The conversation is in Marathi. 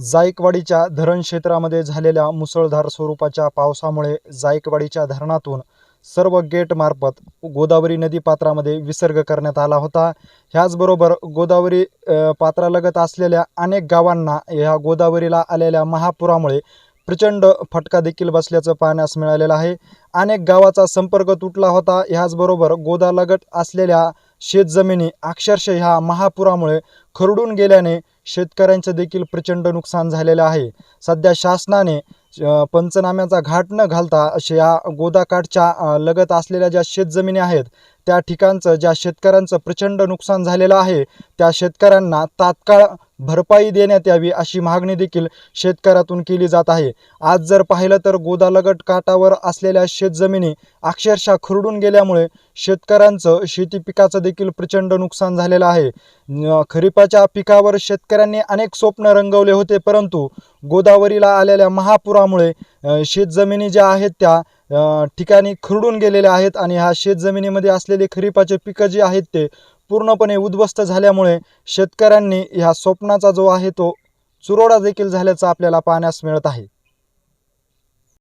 जायकवाडीच्या धरण क्षेत्रामध्ये झालेल्या मुसळधार स्वरूपाच्या पावसामुळे जायकवाडीच्या धरणातून सर्व गेटमार्फत गोदावरी नदी पात्रामध्ये विसर्ग करण्यात आला होता. ह्याचबरोबर गोदावरी पात्रालगत असलेल्या अनेक गावांना ह्या गोदावरीला आलेल्या महापुरामुळे प्रचंड फटका देखील बसल्याचं पाहण्यास मिळालेलं आहे. अनेक गावाचा संपर्क तुटला होता. ह्याचबरोबर गोदालगत असलेल्या शेतजमिनी अक्षरशः ह्या महापुरामुळे खरडून गेल्याने शेतकऱ्यांचं देखील प्रचंड नुकसान झालेलं आहे. सध्या शासनाने पंचनाम्याचा घाट न घालता अशा या गोदाकाठच्या लगत असलेल्या ज्या शेतजमिनी आहेत त्या ठिकाणचं ज्या शेतकऱ्यांचं प्रचंड नुकसान झालेलं आहे त्या शेतकऱ्यांना तात्काळ भरपाई देण्यात यावी अशी मागणी देखील शेतकऱ्यातून केली जात आहे. आज जर पाहिलं तर गोदालगट काठावर असलेल्या शेतजमिनी अक्षरशः खरडून गेल्यामुळे शेतकऱ्यांचं शेती पिकाचं देखील प्रचंड नुकसान झालेलं आहे. खरीपाच्या पिकावर शेतकऱ्यांनी अनेक स्वप्न रंगवले होते परंतु गोदावरीला आलेल्या महापुरामुळे शेतजमिनी ज्या आहेत त्या ठिकाणी खरडून गेलेल्या आहेत आणि ह्या शेतजमिनीमध्ये असलेले खरीपाचे पिकं जे आहेत ते पूर्णपणे उद्ध्वस्त झाल्यामुळे शेतकऱ्यांनी ह्या स्वप्नाचा जो आहे तो चुरोडा देखील झाल्याचं आपल्याला पाहण्यास मिळत आहे.